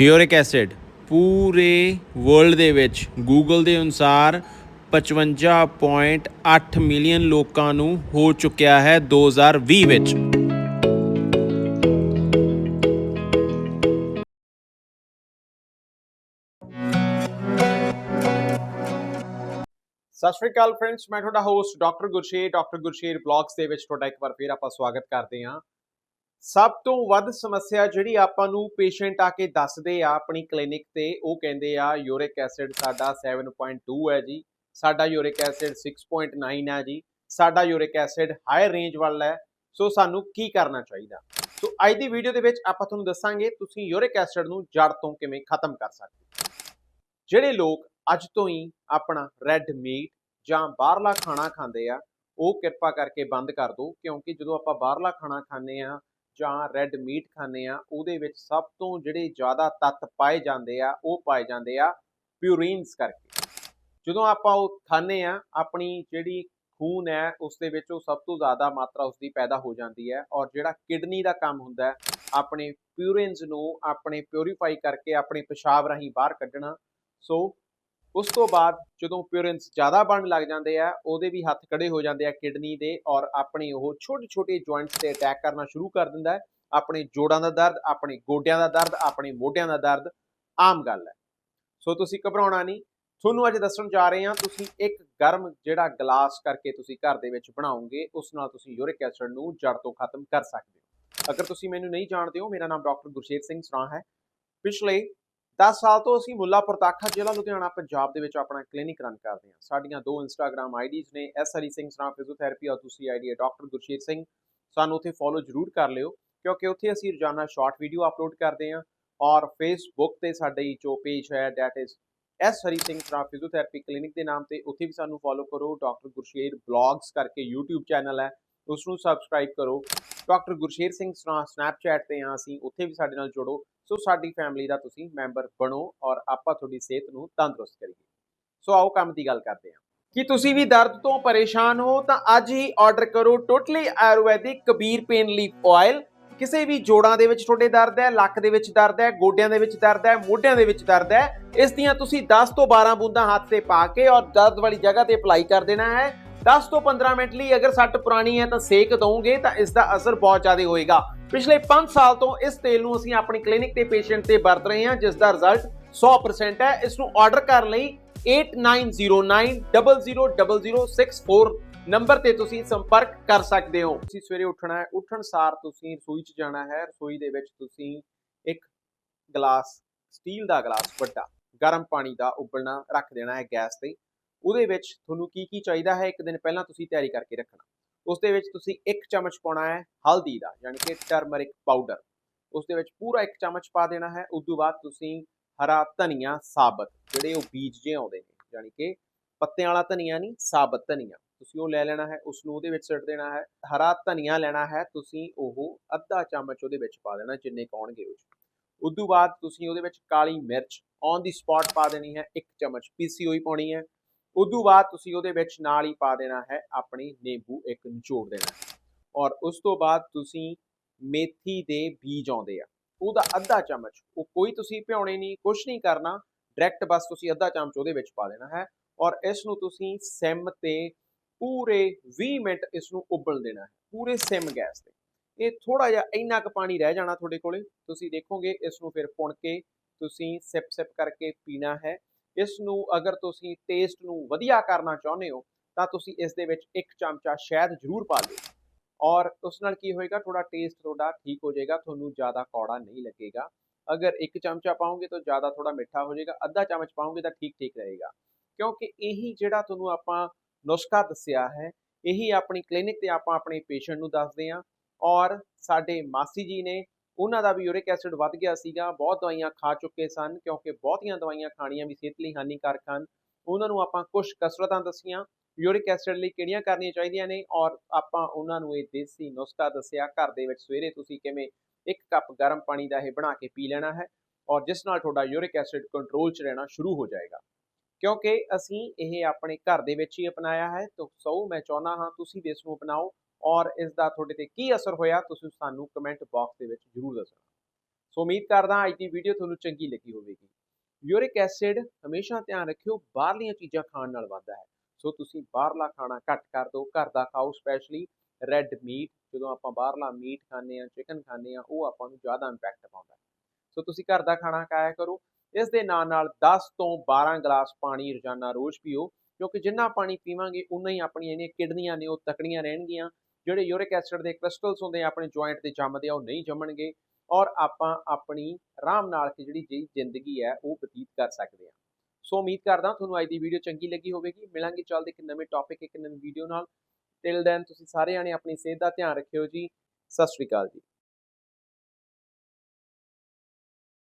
Uric acid ਪੂਰੇ world ਦੇ ਵਿੱਚ ਗੂਗਲ ਦੇ ਅਨੁਸਾਰ 55.8 ਮਿਲੀਅਨ ਲੋਕਾਂ ਨੂੰ ਹੋ ਚੁੱਕਿਆ ਹੈ 2020 ਵਿੱਚ। ਸਤਿ ਸ਼੍ਰੀ ਅਕਾਲ ਫਰੈਂਡਸ ਮੈਂ ਤੁਹਾਡਾ host doctor Gursher doctor Gursher blogs ਦੇ ਵਿੱਚ ਤੁਹਾਡਾ ਇੱਕ ਵਾਰ ਫੇਰ ਆਪਾਂ ਸਵਾਗਤ ਕਰਦੇ ਹਾਂ। ਸਭ ਤੋਂ ਵੱਧ ਸਮੱਸਿਆ ਜਿਹੜੀ ਆਪਾਂ ਨੂੰ ਪੇਸ਼ੈਂਟ ਆ ਕੇ ਦੱਸਦੇ ਆ ਆਪਣੀ ਕਲੀਨਿਕ ਤੇ, ਉਹ ਕਹਿੰਦੇ ਆ ਯੂਰਿਕ ਐਸਿਡ ਸਾਡਾ 7.2 ਹੈ ਜੀ, ਸਾਡਾ ਯੂਰਿਕ ਐਸਿਡ 6.9 ਹੈ ਜੀ, ਸਾਡਾ ਯੂਰਿਕ ਐਸਿਡ ਹਾਈ ਰੇਂਜ ਵਾਲਾ ਹੈ, ਸੋ ਸਾਨੂੰ ਕੀ ਕਰਨਾ ਚਾਹੀਦਾ? ਸੋ ਅੱਜ ਦੀ ਵੀਡੀਓ ਦੇ ਵਿੱਚ ਆਪਾਂ ਤੁਹਾਨੂੰ ਦੱਸਾਂਗੇ ਤੁਸੀਂ ਯੂਰਿਕ ਐਸਿਡ ਨੂੰ ਜੜ ਤੋਂ ਕਿਵੇਂ ਖਤਮ ਕਰ ਸਕਦੇ ਜਿਹੜੇ ਲੋਕ ਅੱਜ ਤੋਂ ਹੀ ਆਪਣਾ ਰੈੱਡ ਮੀਟ ਜਾਂ ਬਾਹਰਲਾ ਖਾਣਾ ਖਾਂਦੇ ਆ, ਉਹ ਕਿਰਪਾ ਕਰਕੇ ਬੰਦ ਕਰ ਦਿਓ, ਕਿਉਂਕਿ ਜਦੋਂ ਆਪਾਂ ਬਾਹਰਲਾ ਖਾਣਾ ਖਾਂਦੇ ਆ ਜਾਂ ਰੈੱਡ ਮੀਟ ਖਾਂਦੇ ਆ ਉਹਦੇ ਵਿੱਚ ਸਭ ਤੋਂ ਜਿਹੜੇ ਜ਼ਿਆਦਾ ਤੱਤ ਪਾਏ ਜਾਂਦੇ ਆ, ਉਹ ਪਾਏ ਜਾਂਦੇ ਆ ਪਿਊਰਿਨਸ ਕਰਕੇ। ਜਦੋਂ ਆਪਾਂ ਉਹ ਖਾਂਦੇ ਆ ਆਪਣੀ ਜਿਹੜੀ ਖੂਨ ਹੈ, ਉਸ ਦੇ ਵਿੱਚ ਉਹ ਸਭ ਤੋਂ ਜ਼ਿਆਦਾ ਮਾਤਰਾ ਉਸ ਦੀ ਪੈਦਾ ਹੋ ਜਾਂਦੀ ਹੈ ਔਰ ਜਿਹੜਾ ਕਿਡਨੀ ਦਾ ਕੰਮ ਹੁੰਦਾ ਹੈ, ਆਪਣੇ ਪਿਊਰਿਨਸ ਨੂੰ ਆਪਣੇ ਪਿਉਰੀਫਾਈ ਕਰਕੇ ਆਪਣੇ ਪਿਸ਼ਾਬ ਰਾਹੀਂ ਬਾਹਰ ਕੱਢਣਾ। ਸੋ ਉਸ ਤੋਂ ਬਾਅਦ ਜਦੋਂ ਪਿਊਰਿਨਸ ਜ਼ਿਆਦਾ ਬਣਨ ਲੱਗ ਜਾਂਦੇ ਆ, ਉਹਦੇ ਵੀ ਹੱਥ ਖੜੇ ਹੋ ਜਾਂਦੇ ਆ ਕਿਡਨੀ ਦੇ ਔਰ ਆਪਣੀ ਉਹ ਛੋਟੇ ਛੋਟੇ ਜੁਆਇੰਟਸ ਤੇ ਅਟੈਕ ਕਰਨਾ ਸ਼ੁਰੂ ਕਰ ਦਿੰਦਾ ਹੈ। ਆਪਣੇ ਜੋੜਾਂ ਦਾ ਦਰਦ, ਆਪਣੇ ਗੋਡਿਆਂ ਦਾ ਦਰਦ, ਆਪਣੇ ਮੋਢਿਆਂ ਦਾ ਦਰਦ ਆਮ ਗੱਲ ਹੈ। ਸੋ ਤੁਸੀਂ ਘਬਰਾਉਣਾ ਨਹੀਂ। ਤੁਹਾਨੂੰ ਅੱਜ ਦੱਸਣ ਜਾ ਰਹੇ ਹਾਂ, ਤੁਸੀਂ ਇੱਕ ਗਰਮ ਜਿਹੜਾ ਗਲਾਸ ਕਰਕੇ ਤੁਸੀਂ ਘਰ ਦੇ ਵਿੱਚ ਬਣਾਓਗੇ, ਉਸ ਨਾਲ ਤੁਸੀਂ ਯੂਰਿਕ ਐਸਿਡ ਨੂੰ ਜੜ ਤੋਂ ਖਤਮ ਕਰ ਸਕਦੇ ਹੋ। ਅਗਰ ਤੁਸੀਂ ਮੈਨੂੰ ਨਹੀਂ ਜਾਣਦੇ ਹੋ, ਮੇਰਾ ਨਾਮ ਡਾਕਟਰ ਗੁਰਸ਼ੇਰ ਸਿੰਘ ਸਰਾਂ ਹੈ। ਪਿਛਲੇ 10 ਸਾਲ ਤੋਂ ਅਸੀਂ ਮੁੱਲਾਪੁਰ ਦਾਖਾ ਜ਼ਿਲ੍ਹਾ ਲੁਧਿਆਣਾ, ਪੰਜਾਬ ਦੇ ਵਿੱਚ ਆਪਣਾ ਕਲੀਨਿਕ ਰਨ ਕਰਦੇ ਹਾਂ ਸਾਡੀਆਂ ਦੋ ਇੰਸਟਾਗ੍ਰam ਆਈਡੀਜ਼ ਨੇ ਐਸ ਹਰੀ ਸਿੰਘ ਸਰਾਂ ਫਿਜ਼ੀਓਥੈਰੇਪੀ ਔਰ ਦੂਸਰੀ ਆਈਡੀ ਹੈ ਡਾਕਟਰ ਗੁਰਸ਼ੇਰ ਸਿੰਘ। ਸਾਨੂੰ ਉੱਥੇ ਫੋਲੋ ਜ਼ਰੂਰ ਕਰ ਲਿਓ, ਕਿਉਂਕਿ ਉੱਥੇ ਅਸੀਂ ਰੋਜ਼ਾਨਾ ਸ਼ਾਰਟ ਵੀਡੀਓ ਅਪਲੋਡ ਕਰਦੇ ਹਾਂ ਔਰ ਫੇਸਬੁੱਕ ਤੇ ਸਾਡੀ ਜੋ ਪੇਜ ਹੈ that is S Hari Singh Sran physiotherapy clinic ਦੇ ਨਾਮ ਤੇ ਉੱਥੇ ਵੀ ਸਾਨੂੰ ਫੋਲੋ ਕਰੋ। ਡਾਕਟਰ ਗੁਰਸ਼ੇਰ ਬਲੌਗਸ ਕਰਕੇ YouTube ਚੈਨਲ ਹੈ ਉਸ ਨੂੰ ਸਬਸਕ੍ਰਾਈਬ ਕਰੋ। ਡਾਕਟਰ ਗੁਰਸ਼ੇਰ ਸਿੰਘ ਸਰਾ ਸਨੈਪਚੈਟ ਤੇ ਹਾਂ, ਅਸੀਂ ਉੱਥੇ ਵੀ ਸਾਡੇ ਨਾਲ ਜੁੜੋ। ਸੋ ਸਾਡੀ ਫੈਮਿਲੀ ਦਾ ਤੁਸੀਂ ਮੈਂਬਰ ਬਣੋ ਔਰ ਆਪਾਂ ਤੁਹਾਡੀ ਸਿਹਤ ਨੂੰ ਤੰਦਰੁਸਤ ਕਰੀਏ। ਸੋ ਆਓ ਕੰਮ ਦੀ ਗੱਲ ਕਰਦੇ ਹਾਂ। ਕਿ ਤੁਸੀਂ ਵੀ ਦਰਦ ਤੋਂ ਪਰੇਸ਼ਾਨ ਹੋ, ਤਾਂ ਅੱਜ ਹੀ ਆਰਡਰ ਕਰੋ totally Ayurvedic Kabir pain leaf oil ਕਿਸੇ ਵੀ ਜੋੜਾਂ ਦੇ ਵਿੱਚ ਤੁਹਾਡੇ ਦਰਦ ਹੈ, ਲੱਕ ਦੇ ਵਿੱਚ ਦਰਦ ਹੈ, ਗੋਡਿਆਂ ਦੇ ਵਿੱਚ ਦਰਦ ਹੈ, ਮੋਢਿਆਂ ਦੇ ਵਿੱਚ ਦਰਦ ਹੈ, ਇਸ ਦੀਆਂ ਤੁਸੀਂ 10 ਤੋਂ 12 ਬੂੰਦਾਂ ਹੱਥ ਤੇ ਪਾ ਕੇ ਔਰ ਦਰਦ ਵਾਲੀ ਜਗ੍ਹਾ ਤੇ ਅਪਲਾਈ ਕਰ ਦੇਣਾ ਹੈ। 10 ਤੋਂ 15 ਮਿੰਟ ਲਈ ਅਗਰ ਸੱਟ ਪੁਰਾਣੀ ਹੈ ਤਾਂ ਸੇਕ ਦਵੋਗੇ ਤਾਂ ਇਸ ਦਾ ਅਸਰ ਬਹੁਤ ਜ਼ਿਆਦਾ ਹੋਏਗਾ। ਪਿਛਲੇ 5 ਸਾਲ ਤੋਂ ਇਸ ਤੇਲ ਨੂੰ ਅਸੀਂ ਆਪਣੀ ਕਲੀਨਿਕ ਤੇ ਪੇਸ਼ੈਂਟ ਤੇ ਵਰਤ ਰਹੇ ਹਾਂ, ਜਿਸ ਦਾ ਰਿਜ਼ਲਟ 100% ਹੈ। ਇਸ ਨੂੰ ਆਰਡਰ ਕਰਨ ਲਈ 8909000064 ਨੰਬਰ ਤੇ ਤੁਸੀਂ ਸੰਪਰਕ ਕਰ ਸਕਦੇ ਹੋ। ਤੁਸੀਂ ਸਵੇਰੇ ਉੱਠਣਾ ਹੈ, ਉੱਠਣ ਸਾਰ ਤੁਸੀਂ ਰਸੋਈ 'ਚ ਜਾਣਾ ਹੈ। ਰਸੋਈ ਦੇ ਵਿੱਚ ਤੁਸੀਂ ਇੱਕ ਗਲਾਸ, ਸਟੀਲ ਦਾ ਗਲਾਸ ਵੱਡਾ, ਗਰਮ ਪਾਣੀ ਦਾ ਉਬਲਣਾ, ਰੱਖ ਦੇਣਾ ਹੈ ਗੈਸ ਤੇ। ਉਹਦੇ ਵਿੱਚ ਤੁਹਾਨੂੰ ਕੀ ਕੀ ਚਾਹੀਦਾ ਹੈ? ਇੱਕ ਦਿਨ ਪਹਿਲਾਂ ਤੁਸੀਂ ਤਿਆਰੀ ਕਰਕੇ ਰੱਖਣਾ। ਉਸ ਦੇ ਵਿੱਚ ਤੁਸੀਂ ਇੱਕ ਚਮਚ ਪਾਉਣਾ ਹੈ ਹਲਦੀ ਦਾ, ਯਾਨੀ ਕਿ ਟਰਮਰਿਕ ਪਾਊਡਰ ਉਸ ਦੇ ਵਿੱਚ ਪੂਰਾ ਇੱਕ ਚਮਚ ਪਾ ਦੇਣਾ ਹੈ। ਉਸ ਤੋਂ ਬਾਅਦ ਤੁਸੀਂ ਹਰਾ ਧਨੀਆ, ਸਾਬਤ, ਜਿਹੜੇ ਉਹ ਬੀਜ ਜੇ ਆਉਂਦੇ ਨੇ, ਯਾਨੀ ਕਿ ਪੱਤਿਆਂ ਵਾਲਾ ਧਨੀਆ ਨਹੀਂ, ਸਾਬਤ ਧਨੀਆ। ਤੁਸੀਂ ਉਹ ਲੈ ਲੈਣਾ ਹੈ ਉਸ ਨੂੰ ਉਹਦੇ ਵਿੱਚ ਸਿੱਟ ਦੇਣਾ ਹੈ। ਹਰਾ ਧਨੀਆ ਲੈਣਾ ਹੈ, ਤੁਸੀਂ ਉਹ ਅੱਧਾ ਚਮਚ ਉਹਦੇ ਵਿੱਚ ਪਾ ਦੇਣਾ, ਜਿੰਨੇ ਕੌਣਗੇ ਉਹ ਉਸ ਤੋਂ ਬਾਅਦ ਤੁਸੀਂ ਉਹਦੇ ਵਿੱਚ ਕਾਲੀ ਮਿਰਚ ਔਨ ਦੀ ਸਪੌਟ ਪਾ ਦੇਣੀ ਹੈ। ਇੱਕ ਚਮਚ ਪੀਸੀ ਹੋਈ ਪਾਉਣੀ ਹੈ। ਉਦੋਂ ਬਾਅਦ ਤੁਸੀਂ ਉਹਦੇ ਵਿੱਚ ਨਾਲ ਹੀ ਪਾ ਦੇਣਾ ਹੈ ਆਪਣੀ ਨਿੰਬੂ, ਇੱਕ ਨਿਚੋੜ ਦੇਣਾ ਹੈ। ਔਰ ਉਸ ਤੋਂ ਬਾਅਦ ਤੁਸੀਂ ਮੇਥੀ ਦੇ ਬੀਜ ਆਉਂਦੇ ਆ, ਉਹਦਾ ਅੱਧਾ ਚਮਚ, ਉਹ ਕੋਈ ਤੁਸੀਂ ਭਿਉਣੇ ਨਹੀਂ ਕੁਝ ਨਹੀਂ ਕਰਨਾ ਡਾਇਰੈਕਟ ਬਸ ਤੁਸੀਂ ਅੱਧਾ ਚਮਚ ਉਹਦੇ ਵਿੱਚ ਪਾ ਦੇਣਾ ਹੈ। ਔਰ ਇਸ ਨੂੰ ਤੁਸੀਂ ਸਿਮ ਤੇ ਪੂਰੇ 20 ਮਿੰਟ ਇਸ ਨੂੰ ਉਬਲ ਦੇਣਾ ਹੈ, ਪੂਰੇ ਸਿਮ ਗੈਸ ਤੇ। ਇਹ ਥੋੜਾ ਜਿਹਾ ਇੰਨਾ ਕੁ ਪਾਣੀ ਰਹਿ ਜਾਣਾ ਤੁਹਾਡੇ ਕੋਲੇ, ਤੁਸੀਂ ਦੇਖੋਗੇ ਇਸ ਨੂੰ ਫਿਰ ਪੁਣ ਕੇ ਤੁਸੀਂ ਸਿਪ ਸਿਪ ਕਰਕੇ ਪੀਣਾ ਹੈ। ਇਸ ਨੂੰ ਅਗਰ ਤੁਸੀਂ ਟੇਸਟ ਨੂੰ ਵਧੀਆ ਕਰਨਾ ਚਾਹੁੰਦੇ ਹੋ, ਤਾਂ ਤੁਸੀਂ ਇਸ ਦੇ ਵਿੱਚ ਇੱਕ ਚਮਚਾ ਸ਼ਹਿਦ ਜ਼ਰੂਰ ਪਾ ਦਿਓ। ਔਰ ਉਸ ਨਾਲ ਕੀ ਹੋਏਗਾ ਥੋੜਾ ਟੇਸਟ ਤੁਹਾਡਾ ਠੀਕ ਹੋ ਜਾਏਗਾ, ਤੁਹਾਨੂੰ ਜ਼ਿਆਦਾ ਕੌੜਾ ਨਹੀਂ ਲੱਗੇਗਾ। ਅਗਰ ਇੱਕ ਚਮਚਾ ਪਾਓਗੇ ਤਾਂ ਜ਼ਿਆਦਾ ਥੋੜਾ ਮਿੱਠਾ ਹੋ ਜਾਏਗਾ, ਅੱਧਾ ਚਮਚ ਪਾਓਗੇ ਤਾਂ ਠੀਕ ਠੀਕ ਰਹੇਗਾ। ਕਿਉਂਕਿ ਇਹੀ ਜਿਹੜਾ ਤੁਹਾਨੂੰ ਆਪਾਂ ਨੁਸਖਾ ਦੱਸਿਆ ਹੈ, ਇਹੀ ਆਪਣੀ ਕਲੀਨਿਕ ਤੇ ਆਪਾਂ ਆਪਣੇ ਪੇਸ਼ੈਂਟ ਨੂੰ ਦੱਸਦੇ ਹਾਂ। ਔਰ ਸਾਡੇ ਮਾਸੀ ਜੀ ਨੇ ਉਹਨਾਂ ਦਾ ਵੀ ਯੂਰਿਕ ਐਸਿਡ ਵੱਧ ਗਿਆ ਸੀਗਾ। ਬਹੁਤ ਦਵਾਈਆਂ ਖਾ ਚੁੱਕੇ ਸਨ ਕਿਉਂਕਿ ਬਹੁਤੀਆਂ ਦਵਾਈਆਂ ਖਾਣੀਆਂ ਵੀ ਸਿਹਤ ਲਈ ਹਾਨੀਕਾਰਕ ਹਨ। ਉਹਨਾਂ ਨੂੰ ਆਪਾਂ ਕੁਝ ਕਸਰਤਾਂ ਦੱਸੀਆਂ। ਯੂਰਿਕ ਐਸਿਡ ਲਈ ਕਿਹੜੀਆਂ ਕਰਨੀਆਂ ਚਾਹੀਦੀਆਂ ਨੇ? ਔਰ ਆਪਾਂ ਉਹਨਾਂ ਨੂੰ ਇਹ ਦੇਸੀ ਨੁਸਖਾ ਦੱਸਿਆ, ਘਰ ਦੇ ਵਿੱਚ ਸਵੇਰੇ ਤੁਸੀਂ ਕਿਵੇਂ ਇੱਕ ਕੱਪ ਗਰਮ ਪਾਣੀ ਦਾ ਇਹ ਬਣਾ ਕੇ ਪੀ ਲੈਣਾ ਹੈ ਔਰ ਜਿਸ ਨਾਲ ਤੁਹਾਡਾ ਯੂਰਿਕ ਐਸਿਡ ਕੰਟਰੋਲ 'ਚ ਰਹਿਣਾ ਸ਼ੁਰੂ ਹੋ ਜਾਏਗਾ। ਕਿਉਂਕਿ ਅਸੀਂ ਇਹ ਆਪਣੇ ਘਰ ਦੇ ਵਿੱਚ ਹੀ ਅਪਣਾਇਆ ਹੈ। ਤਾਂ ਸੋ ਮੈਂ ਚਾਹੁੰਦਾ ਹਾਂ ਤੁਸੀਂ ਵੀ ਇਸ ਨੂੰ ਅਪਣਾਓ। ਔਰ ਇਸ ਦਾ ਤੁਹਾਡੇ ਤੇ ਕੀ ਅਸਰ ਹੋਇਆ, ਤੁਸੀਂ ਸਾਨੂੰ ਕਮੈਂਟ ਬਾਕਸ ਦੇ ਵਿੱਚ ਜ਼ਰੂਰ ਦੱਸਣਾ। ਸੋ ਉਮੀਦ ਕਰਦਾ ਅੱਜ ਦੀ ਵੀਡੀਓ ਤੁਹਾਨੂੰ ਚੰਗੀ ਲੱਗੀ ਹੋਵੇਗੀ। ਯੂਰਿਕ ਐਸਿਡ ਹਮੇਸ਼ਾ ਧਿਆਨ ਰੱਖਿਓ, ਬਾਹਰਲੀਆਂ ਚੀਜ਼ਾਂ ਖਾਣ ਨਾਲ ਵੱਧਦਾ ਹੈ। ਸੋ ਤੁਸੀਂ ਬਾਹਰਲਾ ਖਾਣਾ ਘੱਟ ਕਰ ਦਿਓ, ਘਰ ਦਾ ਖਾਓ ਸਪੈਸ਼ਲੀ ਰੈੱਡ ਮੀਟ ਜਦੋਂ ਆਪਾਂ ਬਾਹਰਲਾ ਮੀਟ ਖਾਂਦੇ ਆ ਚਿਕਨ ਖਾਂਦੇ ਆ ਉਹ ਆਪਾਂ ਨੂੰ ਜ਼ਿਆਦਾ ਇੰਪੈਕਟ ਪਾਉਂਦਾ ਹੈ। ਸੋ ਤੁਸੀਂ ਘਰ ਦਾ ਖਾਣਾ ਖਾਇਆ ਕਰੋ। ਇਸ ਦੇ ਨਾਲ ਨਾਲ 10 ਤੋਂ 12 ਗਲਾਸ ਪਾਣੀ ਰੋਜ਼ਾਨਾ ਰੋਜ਼ ਪੀਓ, ਕਿਉਂਕਿ ਜਿੰਨਾ ਪਾਣੀ ਪੀਵਾਂਗੇ, ਉਨਾ ਹੀ ਆਪਣੀਆਂ ਜਿਹੜੀਆਂ ਕਿਡਨੀਆਂ ਨੇ, ਉਹ ਤਕੜੀਆਂ ਰਹਿਣਗੀਆਂ। ਜਿਹੜੇ ਯੂਰਿਕ ਐਸਿਡ ਦੇ ਕ੍ਰਿਸਟਲਸ ਹੁੰਦੇ ਆ, ਆਪਣੇ ਜੁਆਇੰਟ ਤੇ ਜੰਮਦੇ ਆ ਉਹ ਨਹੀਂ ਜੰਮਣਗੇ ਔਰ ਆਪਾਂ ਆਪਣੀ ਆਰਾਮ ਨਾਲ ਕਿ ਜਿਹੜੀ ਜੀ ਜ਼ਿੰਦਗੀ ਹੈ, ਉਹ ਬਤੀਤ ਕਰ ਸਕਦੇ ਹਾਂ। ਸੋ ਉਮੀਦ ਕਰਦਾ ਤੁਹਾਨੂੰ ਅੱਜ ਦੀ ਵੀਡੀਓ ਚੰਗੀ ਲੱਗੀ ਹੋਵੇਗੀ। ਮਿਲਾਂਗੇ ਚੱਲਦੇ ਇੱਕ ਨਵੇਂ ਟੌਪਿਕ ਇੱਕ ਨਵੀਂ ਵੀਡੀਓ ਨਾਲ। ਟਿਲ ਦੈਨ ਤੁਸੀਂ ਸਾਰੇ ਜਾਣੇ ਆਪਣੀ ਸਿਹਤ ਦਾ ਧਿਆਨ ਰੱਖਿਓ ਜੀ। ਸਤਿ ਸ਼੍ਰੀ ਅਕਾਲ ਜੀ।